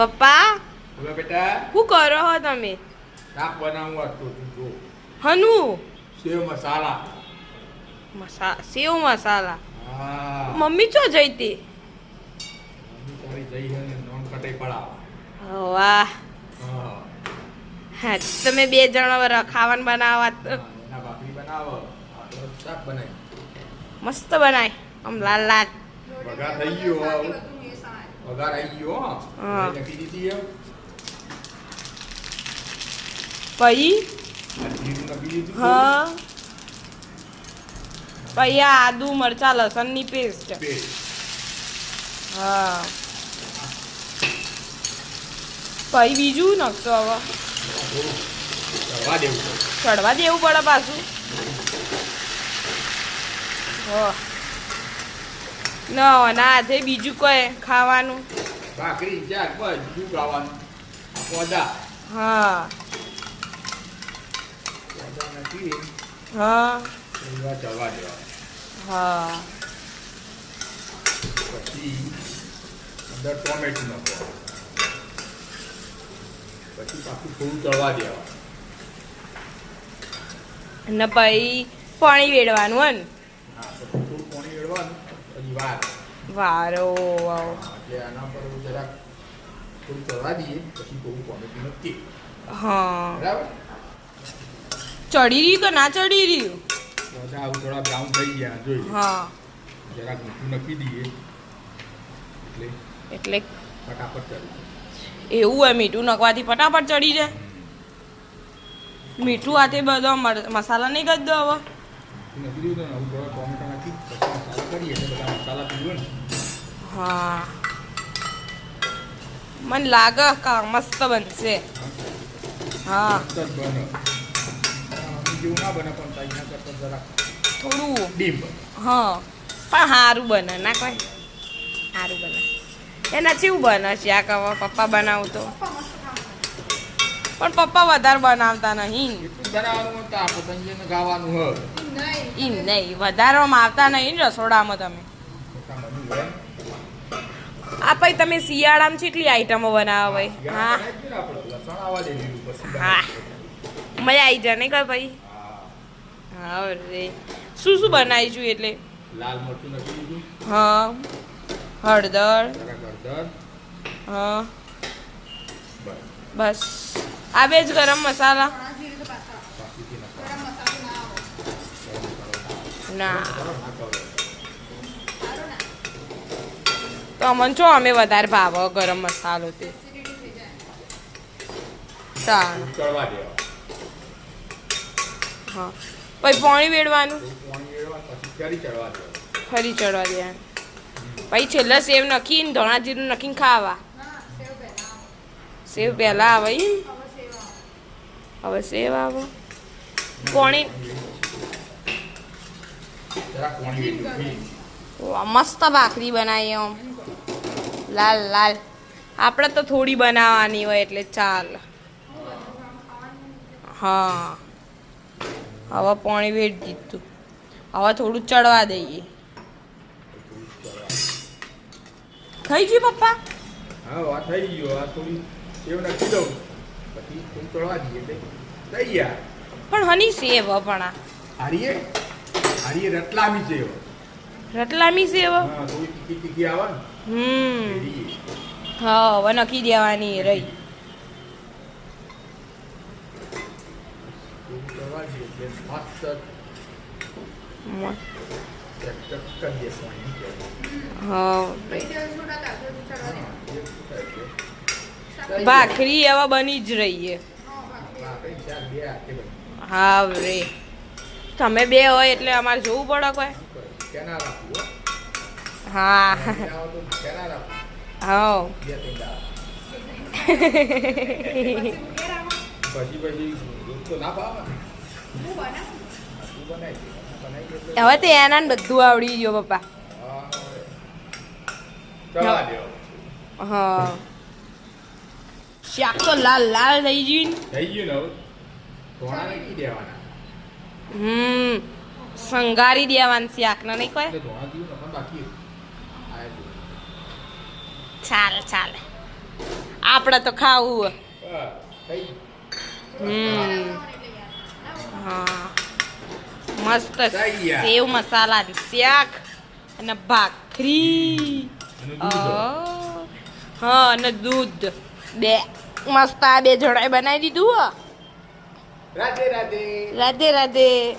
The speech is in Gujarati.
પપ્પા? બોલો બેટા. શું કરો હો તમે? શાક બનાવવું હતું જો. હનુ? સેવ મસાલા. મસા સેવ મસાલા. હા. મમ્મી ચો જઈતી? મમ્મી તારી જઈ હે ને નોન કટાઈ પડાવવા વાહ. હા. તમે બે જણા ખાવાનું બનાવવા તો એના ભાખરી બનાવો. શાક બનાય મસ્ત બનાય. આમ લાલ લાલ ભગા થઈ ગયો. વઘાર આવી ગયો હો. નાખી દીધી પછી હા પછી આ આદુ મરચા લસણની પેસ્ટ. હા પછી બીજું નાખશો હવે. ચડવા દેવું પડે પાછું હો ના ના હાથે બીજું કોઈ ખાવાનું. ભાખરી બસ બીજું ખાવાનું. પોદા હા. હા. હા. પછી અંદર ટોમેટું નાખો. પછી પાછું થોડું ચડવા દેવા. અને પછી પાણી વેડવાનું હે ને હા થોડું પાણી રેડવાનું પછી વાર. વારો વાવ. એટલે આના પર જરાક થોડું ચડવા દઈએ પછી બહુ ટોમેટું નક્કી હા. બરાબર? ચડી રહ્યું કે ના ચડી રહ્યું? બધા થોડા બ્રાઉન થઈ ગયા જોઈ હા. જરાક મીઠું નાખી દઈએ. એટલે એટલે ફટાફટ ચડી એવું હોય મીઠું નાખવાથી ફટાફટ ચડી જાય. મીઠું હાથે બધો મસાલા નહીં કરી દો હવે. મીઠું દીધું ને આવું થોડા ટોમેટો નાખી પછી મસાલા કરીએ એટલે બધા મસાલા પીવે ને. હા. મને લાગે કા મસ્ત બનશે. હા. મસ્ત બને. જેવું ના બને પણ તાઈના કરતાં જરાક થોડું. ડીમ હા. પણ સારું બને ના કોઈ? સારું બને. એના જેવું બને છે આ કવા પપ્પા બનાવું તો? પણ પપ્પા વધારે બનાવતા નહીં. એમ નહીં વધારવામાં આવતા નહીં રસોડામાં તમે. આ ભાઈ તમે શિયાળામાં કેટલી આઈટમો બનાવો ભાઈ? હા. બનાવી હા. મજા આવી જાય નહીં કઈ ભાઈ? હા. રે. શું શું બનાવીશું એટલે? લાલ મરચું નાખી હા. હળદર. હા. બસ. આ બે જ ગરમ મસાલા ના. તો અમને છો અમે વધારે ભાવો ગરમ મસાલો તે. હા. પછી પાણી વેડવાનું? ફરી ચડવા દેવા દેવાનું. પછી છેલ્લે સેવ નખીને, ધોણા જીરું નાખીને ખાવા. સેવ પહેલાં આવે? હવે સેવ આવો. પાણી મસ્ત ભાખરી બનાવી આમ લાલ લાલ. આપણે તો થોડી બનાવવાની હોય એટલે ચાલ. હા. હવે પાણી વેટ દીધું. હવે થોડું ચડવા દઈએ. થઈ ગયું, પપ્પા? હા થઈ ગયું. આ થોડી એવું નાખી દઉં થોડું દઈએ તૈયાર પણ હની સેવ હે પણ આ. હારીએ? હારીએ રતલામી સેવ રતલામી સેવ હા થોડી ટીકી ટીકી આવે ને હમ હા હવે નખી દેવાની રહી. થોડું ભાખરી એવા બની જ રહીએ. હા રે. તમે બે હોય એટલે અમારે જોવું પડે કોઈ. હા. હા. હવે તો એના બધું આવડી ગયો પપ્પા. હા. શાક તો લાલ લાલ થઈ ગયું. થઈ ગયું ને હવે ધોણા નાખી દેવાના હમ સંગારી દેવાનું શાક ને નહીં કોઈ બાકી. ચાલે ચાલે આપણે તો ખાવું હમ હા મસ્ત. સેવ મસાલા શાક અને ભાખરી હા અને દૂધ બે મસ્ત આ બે જોડાએ બનાવી દીધું રાધે રાધે. રાધે રાધે.